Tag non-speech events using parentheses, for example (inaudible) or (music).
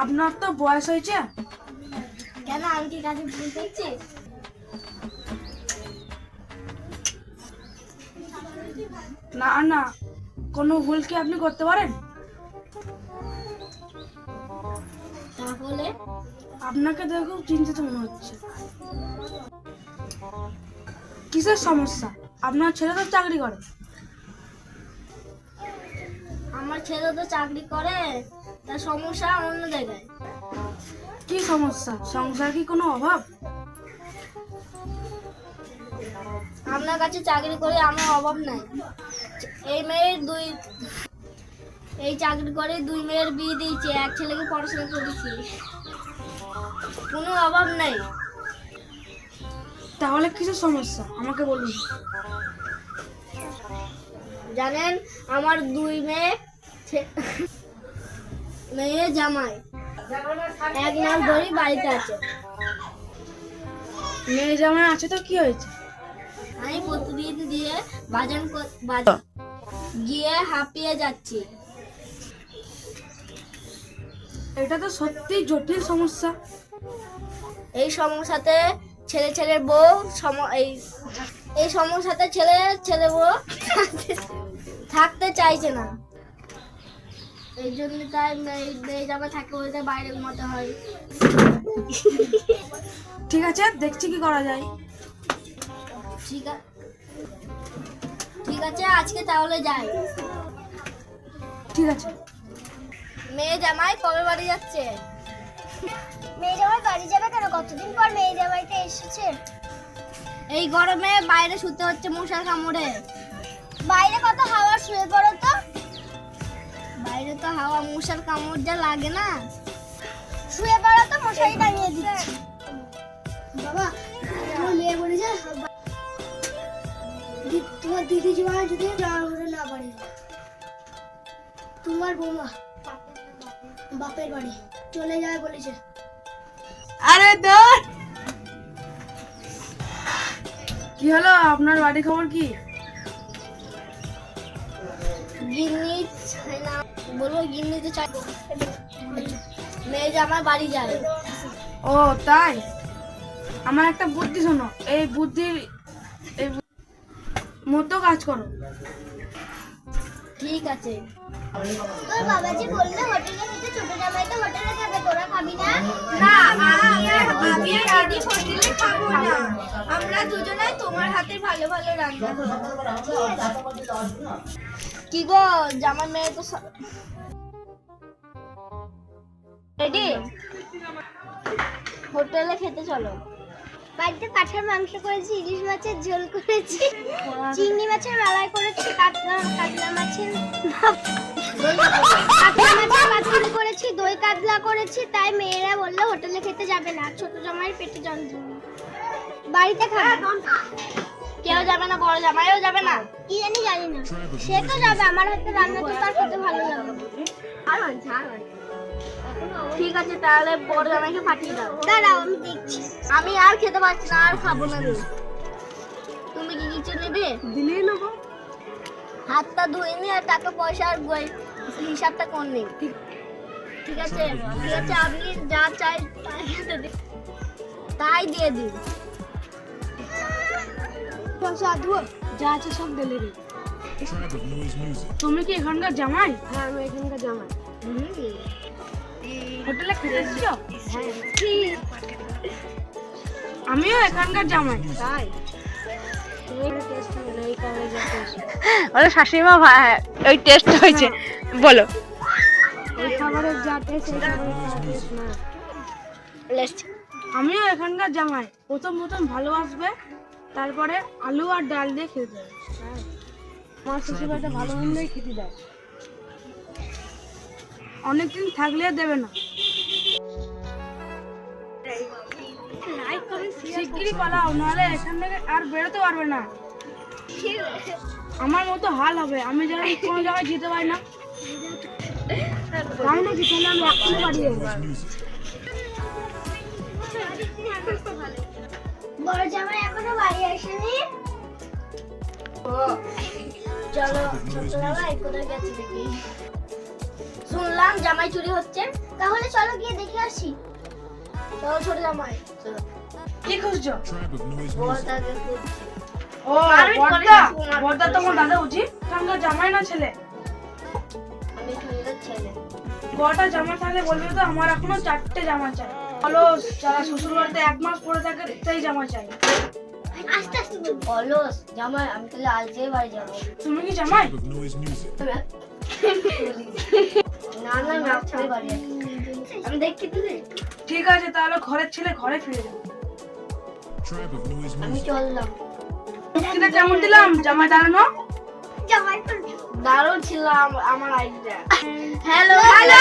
আপনার তো বয়স হয়েছে। কেন আমি কি কাজে ভুল করছি? না না কোনো ভুল কি আপনি করতে পারেন? তাহলে? আপনাকে দেখে চিন্তিত মনে হচ্ছে। কিসের সমস্যা? আপনার ছেলে তো চাকরি করে। আমার ছেলে তো চাকরি করে। তার সমস্যা অন্য জায়গায়? কি সমস্যা? সংসার কি কোনো অভাব? আপনার কাছে চাকরি করে আমার অভাব নাই। এই মেয়ের দুই এই চাকরি করে দুই মেয়ের বিয়ে দিয়েছে এক ছেলেকে পড়াশোনা করেছি। কোনো অভাব নেই। তাহলে কিসের সমস্যা? আমাকে বলুন। জানেন আমার দুই মেয়ে মেয়ে জামাই এক মাস ধরেই বাড়িতে আছে। মেয়ে জামাই আছে তো কি হয়েছে? আমি প্রতিদিন দিয়ে বাজান বাজার গিয়ে হাঁপিয়ে যাচ্ছি। এটা তো সত্যি জটিল সমস্যা। এই সমস্যাতে ছেলে ছেলের বউ সম- এই এই সমস্যাতে ছেলে ছেলে বউ থাকতে- থাকতে চাইছে না। এই জন্য তাই মেয়ে মেয়ে জামা থাকে বলতে বাইরে ঘুমাতে হয়। ঠিক আছে দেখছি কি করা যায়। ঠিক আছে ঠিক আছে আজকে তাহলে যাই। ঠিক আছে। মেয়ে জামাই কবে বাড়ি যাচ্ছে? মেয়ে জামাই বাড়ি যাবে কেন? কতদিন পর মেয়ে জামাইতে এসেছে? এই গরমে বাইরে শুতে হচ্ছে মশার কামড়ে। বাইরে কত হাওয়া শুয়ে পড়ো তো? বাইরে তো হাওয়া মশার কামড় যা লাগে না। শুয়ে পড়ো তো, মশারি টাঙিয়ে দিচ্ছি। বাবা, তোমার দিদি জমা যদি জামা ঘরে না বাড়ি তোমার বৌমা বাপের বাড়ি চলে যাবে বলেছে। আরে দর কি হলো? আপনার বাড়ি খবর কি? গিন্নি বলব গিন্নি তো চাই। মেয়ে জামাই বাড়ি যায়। ও তাই? আমার একটা বুদ্ধি শোনো। এই বুদ্ধির এই মতো কাজ করো। ঠিক আছে। তোর বাবাজি বললে হোটেলে খেতে ছোট হোটেলে খাবে তোরা খাবি না? না আমি হোটেলে আমরা দুজনে তোমার হাতে ভালো ভালো রান্না কি গো, জামাই মেয়ে তো রেডি হোটেলে খেতে চলো। বাড়িতে পাঠার মাংস করেছি, ইলিশ মাছের ঝোল করেছি, চিংড়ি মাছের মালাই করেছি, কাতলা কাতলা মাছের কাতলা মাছের পাতুরি করেছি, দই কাতলা করেছি, তাই মেয়েরা বলল হোটেলে খেতে যাবে না, ছোট জামাই পেটে যন্ত্রণা। বাড়িতে খাবে? কেউ যাবে না বড় জামাইও যাবে না। কি জানি জানি না। সে তো যাবে আমার হাতে রান্না তো তার খেতে ভালো লাগে ঠিক আছে তাহলে বড় জামাইকে পাঠিয়ে দাও। দাঁড়াও আমি দেখছি। আমি আর খেতে পারছি না আর খাব না তুমি কি কিছু নেবে? দিলেই নেব। হাতটা ধুয়ে নি আর টাকা পয়সা আর হিসাবটা কোন নেই ঠিক। আছে? ঠিক আছে আপনি যা চাই তাই দিয়ে দিন। যা আছে সব দিলে রে। তুমি কি এখানকার জামাই? হ্যাঁ আমি এখানকার জামাই। হোটেলে খেতে এসেছ? (laughs) আমিও এখানকার জামাই। তাই? ওরা শাশুড়ি মা ওই টেস্ট হয়েছে। বলো। যা টেস্ট এই খাবারের যা আমিও এখানকার জামাই। প্রথম প্রথম ভালোবাসবে। তারপরে আলু আর ডাল দিয়ে খেতে দেবে আমার শ্বশুর বাড়িতে ভালো মন্দই খেতে দেয়। অনেকদিন থাকলে দেবে না। শিগগিরই পালাও নাহলে এখান থেকে আর বেরোতে পারবে না। আমার মতো হাল হবে। আমি যেন কোনো জায়গায় যেতে পারি না। (laughs) তাই নাকি তাহলে আমি এক্ষুনি বাড়ি যাব। বড় জামাই এখনও বাড়ি আসেনি? চলো ছোট জামাই কোথায় গেছে দেখি। শুনলাম জামাই চুরি হচ্ছে। তাহলে চলো গিয়ে দেখে আসি। চলো ছোট জামাই চলো। কি খুঁজছো। ও বর্দা বর্দা তোমার দাদা উচিত? জামাই না ছেলে? আমি ঠান্ডার ছেলে। কটা জামা থাকলে বলবে তো আমার এখনও চারটে জামা চাই। বলো যারা শ্বশুর বাড়িতে এক মাস পরে থাকে সেই জামা চাই আস্তে আস্তে অলস জামাই আমি তাহলে আজকে বাড়ি যাব। তুমি কি জামাই. না না আমি আজকে বাড়ি আমি তুই ঠিক আছে তাহলে ঘরের ছেলে ঘরে ফিরে যাবে আমি চললাম। কিনা কেমন দিলাম? জামাই দাঁড়ানো? জামাই দারুণ ছিল আমার আইডিয়া হ্যালো হ্যালো